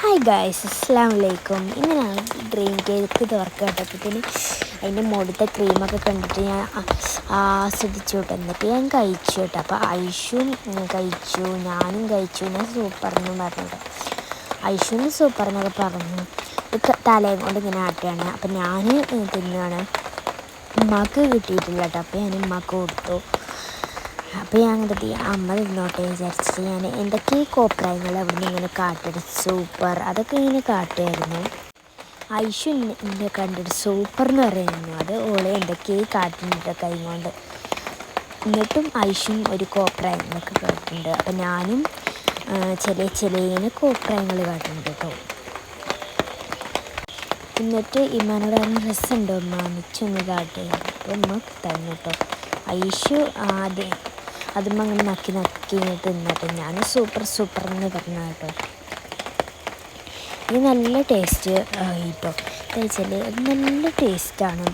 Hi guys അസ്സാം വലൈക്കും ഇന്ന് ഞാൻ ഡ്രീം കേക്ക് തുറക്കട്ടപ്പത്തിന് അതിന്റെ മുകളിലത്തെ ക്രീമൊക്കെ കണ്ടിട്ട് ഞാൻ ആസ്വദിച്ചു കേട്ടോ. എന്നിട്ട് ഞാൻ കഴിച്ചു കേട്ടോ. അപ്പോൾ ഐഷും കഴിച്ചു. ഞാനും കഴിച്ചു. ഞാൻ സൂപ്പർ എന്ന് പറഞ്ഞു സൂപ്പർ എന്നൊക്കെ പറഞ്ഞു. തലയും കൊണ്ട് ഇങ്ങനെ ആട്ടുകയാണ്. അപ്പം ഞാൻ തിന്നുകയാണ് ഉമ്മാക്ക് കിട്ടിയിട്ടില്ല കേട്ടോ. അപ്പോൾ ഞാൻ ഉമ്മാക്ക് കൊടുത്തു. അപ്പോൾ ഞാൻ കരുതി അമ്മ നിന്നോട്ടെ വിചാരിച്ചിട്ട് ഞാൻ എന്തൊക്കെ കോപ്രായങ്ങൾ അവിടെ നിന്ന് ഇങ്ങനെ കാട്ടിട്ട് സൂപ്പർ അതൊക്കെ ഇങ്ങനെ കാട്ടുമായിരുന്നു ഐഷു എന്നെ കണ്ടിട്ട് സൂപ്പർ എന്ന് പറയുന്നു. അത് ഓളെ എന്തൊക്കെ കാട്ടുന്നുണ്ട് കൈ കൊണ്ട്. എന്നിട്ടും ഐഷും ഒരു കോപ്രായങ്ങളൊക്കെ കാട്ടുന്നുണ്ട് അപ്പം ഞാനും ചില ചില കോപ്രായങ്ങൾ കാട്ടുന്നുണ്ട് കേട്ടോ എന്നിട്ട് ഇമ്മാനോട് പറഞ്ഞ ഡ്രസ്സുണ്ടോ അമ്മ മിച്ചൊന്ന് കാട്ടുക അപ്പോൾ ഉമ്മ തന്നു കേട്ടോ ഐഷു ആദ്യം അതും അങ്ങനെ നക്കി നക്കി തിന്നിട്ട്. ഞാൻ സൂപ്പർ സൂപ്പർ എന്ന് പറഞ്ഞ കേട്ടോ. ഇത് നല്ല ടേസ്റ്റ് കേട്ടോ വെച്ചാൽ അത് നല്ല ടേസ്റ്റാണ്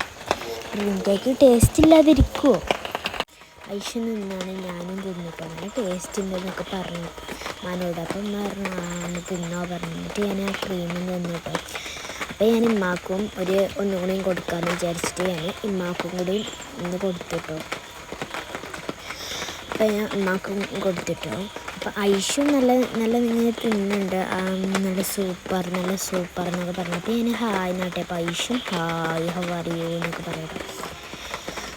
ഗ്രീൻ കേക്ക് ടേസ്റ്റ് ഇല്ലാതിരിക്കുമോ ഐഷ നിന്നാണ് ഞാനും തിന്നിട്ടോ അങ്ങനെ ടേസ്റ്റ് ഉണ്ടെന്നൊക്കെ പറഞ്ഞു. മനോട് അപ്പം പറഞ്ഞു തിന്നോ പറഞ്ഞിട്ട് ഞാൻ ആ ക്രീമിൽ നിന്നിട്ടോ അപ്പോൾ ഞാൻ ഇമ്മാക്കും ഒരു ഒന്നുകൂടെയും കൊടുക്കാമെന്ന് വിചാരിച്ചിട്ട് ഞാൻ ഇമ്മാക്കും കൂടി ഒന്ന് കൊടുത്തിട്ടോ അപ്പം ഞാൻ കൊടുത്തിട്ടോ. അപ്പോൾ ഐഷും നല്ല നല്ല നിങ്ങൾ തിന്നുണ്ട് നല്ല സൂപ്പർ നല്ല സൂപ്പർ എന്നൊക്കെ പറഞ്ഞപ്പോൾ ഞാൻ ഹായ് നാട്ടെ അപ്പോൾ ഐഷും ഹായ് ഹൗ അറിയൂ എന്നൊക്കെ പറയട്ടോ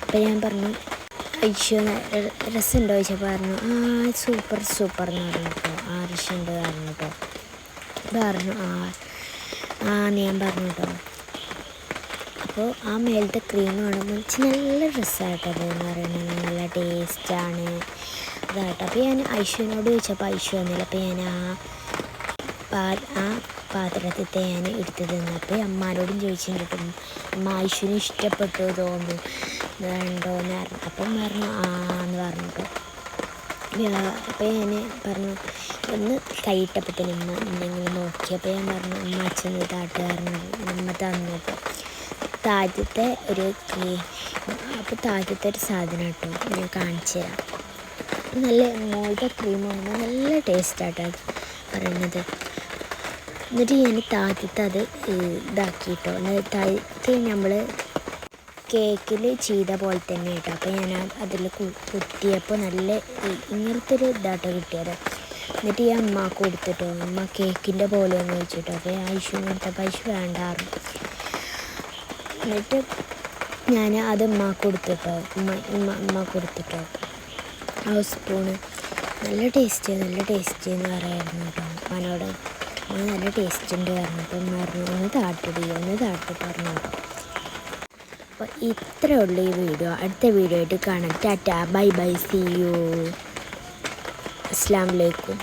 അപ്പോൾ ഞാൻ പറഞ്ഞു ഐഷു രസമുണ്ടോ ചോദിച്ചപ്പോൾ പറഞ്ഞു ആ സൂപ്പർ സൂപ്പർ എന്ന് പറഞ്ഞു ആ രസമുണ്ട് പറഞ്ഞു പറഞ്ഞു ആ ആ ഞാൻ പറഞ്ഞു കേട്ടോ. അപ്പോൾ ആ മേലത്തെ ക്രീം കാണുമ്പോൾ നല്ല രസമായിട്ടത് എന്ന് പറയുന്നത്. നല്ല ടേസ്റ്റാണ് അതാട്ടോ അപ്പോൾ ഞാൻ ഐശുവിനോട് ചോദിച്ചപ്പോൾ ഐശു വന്നില്ല. അപ്പോൾ ഞാൻ ആ പാ ആ പാത്രത്തെ ഞാൻ എടുത്ത് തിന്നപ്പോൾ അമ്മാനോടും ചോദിച്ചിട്ടും അമ്മ ഐശുവിന് ഇഷ്ടപ്പെട്ടു തോന്നുന്നു. വേണ്ടോന്ന് പറഞ്ഞു. അപ്പം പറഞ്ഞു ആ എന്ന് പറഞ്ഞിട്ട് അപ്പോൾ ഞാൻ പറഞ്ഞു ഒന്ന് കൈയിട്ടപ്പത്തിന് ഉമ്മ എന്തെങ്കിലും നോക്കിയപ്പോൾ ഞാൻ പറഞ്ഞു അമ്മ അച്ഛൻ ഇതാട്ടുകാരൻ അമ്മ തന്നപ്പോൾ താഴത്തെ ഒരു അപ്പോൾ താഴത്തെ ഒരു സാധനം കേട്ടോ ഞാൻ കാണിച്ചു തരാം. നല്ല മോളുടെ ക്രീം ആകുമ്പോൾ നല്ല ടേസ്റ്റാട്ടോ പറയുന്നത്. എന്നിട്ട് ഞാൻ താഴത്തെ അത് ഇതാക്കിയിട്ടോ താഴത്ത് നമ്മൾ കേക്കിൽ ചെയ്ത പോലെ തന്നെ കേട്ടോ. അപ്പോൾ ഞാൻ അതിൽ കുത്തിയപ്പോൾ നല്ല ഇങ്ങനത്തെ ഒരു ഇതാട്ടോ കിട്ടിയത്. എന്നിട്ട് ഈ അമ്മയ്ക്ക് കൊടുത്തിട്ടോ. അമ്മ കേക്കിന്റെ പോലെ ഒന്ന് വെച്ചിട്ടോ അപ്പോൾ ഐശു ഇങ്ങനത്തെ പൈസ വേണ്ടാറുണ്ട് എന്നിട്ട് ഞാൻ അത് ഉമ്മ കൊടുത്തിട്ടോ ഉമ്മ ഉമ്മ ഉമ്മ കൊടുത്തിട്ടോ. ആ സ്പൂണ് നല്ല ടേസ്റ്റ് നല്ല ടേസ്റ്റ് എന്ന് പറയായിരുന്നു കേട്ടോ ഉമ്മനോട്. ഉമ്മ നല്ല ടേസ്റ്റ് ഉണ്ട് പറഞ്ഞപ്പോൾ ഉമ്മ പറഞ്ഞു ഒന്ന് താട്ടിടി ഒന്ന് താട്ടിട്ട് പറഞ്ഞു കേട്ടോ അപ്പോൾ ഇത്രേ ഉള്ളൂ ഈ വീഡിയോ. അടുത്ത വീഡിയോ ആയിട്ട് കാണാം. Tata bye bye see you അസ്ലാം വലൈക്കും